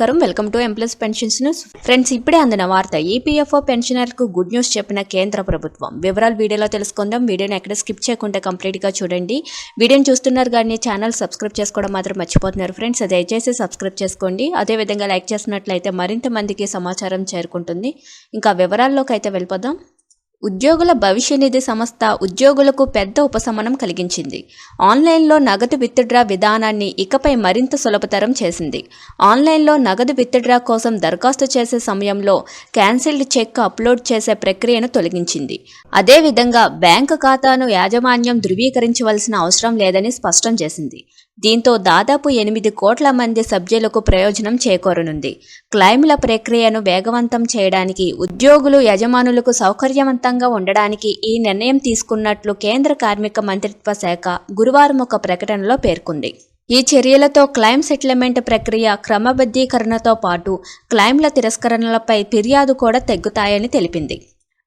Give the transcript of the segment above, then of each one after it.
నమస్కారం. Welcome to employees pensions news friends ఇప్పుడే అందిన వార్త ఈపీఎఫ్ఓ పెన్షనర్కు గుడ్ న్యూస్ చెప్పిన కేంద్ర ప్రభుత్వం. వివరాలు వీడియోలో తెలుసుకుందాం. వీడియోని ఎక్కడ స్కిప్ చేయకుండా కంప్లీట్గా చూడండి. వీడియోని చూస్తున్నారు కానీ ఛానల్ సబ్స్క్రైబ్ చేసుకోవడం మాత్రం మర్చిపోతున్నారు ఫ్రెండ్స్ దయచేసి సబ్స్క్రైబ్ చేసుకోండి. అదేవిధంగా లైక్ చేసినట్లయితే మరింత మందికి సమాచారం చేరుకుంటుంది. ఇంకా వివరాల్లోకి అయితే వెళ్ళిపోదాం. ఉద్యోగుల భవిష్య నిధి సంస్థ ఉద్యోగులకు పెద్ద ఉపశమనం కలిగించింది. ఆన్లైన్లో నగదు విత్డ్రా విధానాన్ని ఇకపై మరింత సులభతరం చేసింది. ఆన్లైన్లో నగదు విత్డ్రా కోసం దరఖాస్తు చేసే సమయంలో క్యాన్సిల్డ్ చెక్ అప్లోడ్ చేసే ప్రక్రియను తొలగించింది. అదేవిధంగా బ్యాంకు ఖాతాను యాజమాన్యం ధృవీకరించవలసిన అవసరం లేదని స్పష్టం చేసింది. దీంతో దాదాపు ఎనిమిది కోట్ల మంది సభ్యులకు ప్రయోజనం చేకూరనుంది. క్లైమ్ల ప్రక్రియను వేగవంతం చేయడానికి ఉద్యోగులు యజమానులకు సౌకర్యవంతంగా ఉండడానికి ఈ నిర్ణయం తీసుకున్నట్లు కేంద్ర కార్మిక మంత్రిత్వ శాఖ గురువారం ఒక ప్రకటనలో పేర్కొంది. ఈ చర్యలతో క్లైమ్ సెటిల్మెంట్ ప్రక్రియ క్రమబద్ధీకరణతో పాటు క్లైమ్ల తిరస్కరణలపై ఫిర్యాదు కూడా తగ్గుతాయని తెలిపింది.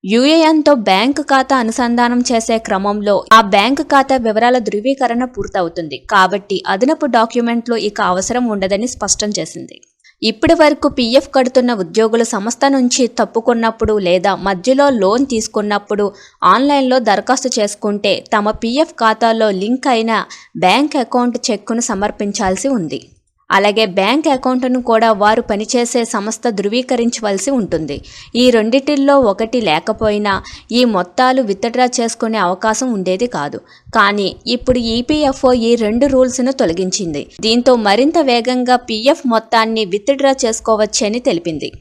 యుఏఎన్తో బ్యాంకు ఖాతా అనుసంధానం చేసే క్రమంలో ఆ బ్యాంకు ఖాతా వివరాల ధృవీకరణ పూర్తవుతుంది. కాబట్టి అదనపు డాక్యుమెంట్లు ఇక అవసరం ఉండదని స్పష్టం చేసింది. ఇప్పటి వరకు పీఎఫ్ కడుతున్న ఉద్యోగులు సంస్థ నుంచి తప్పుకున్నప్పుడు లేదా మధ్యలో లోన్ తీసుకున్నప్పుడు ఆన్లైన్లో దరఖాస్తు చేసుకుంటే తమ పీఎఫ్ ఖాతాలో లింక్ అయిన బ్యాంక్ అకౌంట్ చెక్కును సమర్పించాల్సి ఉంది. అలాగే బ్యాంక్ అకౌంట్ను కూడా వారు పనిచేసే సంస్థ ధృవీకరించవలసి ఉంటుంది. ఈ రెండిటిల్లో ఒకటి లేకపోయినా ఈ మొత్తాలు విత్డ్రా చేసుకునే అవకాశం ఉండేది కాదు. కానీ ఇప్పుడు ఈపీఎఫ్ఓ ఈ రెండు రూల్స్ను తొలగించింది. దీంతో మరింత వేగంగా పీఎఫ్ మొత్తాన్ని విత్డ్రా చేసుకోవచ్చని తెలిపింది.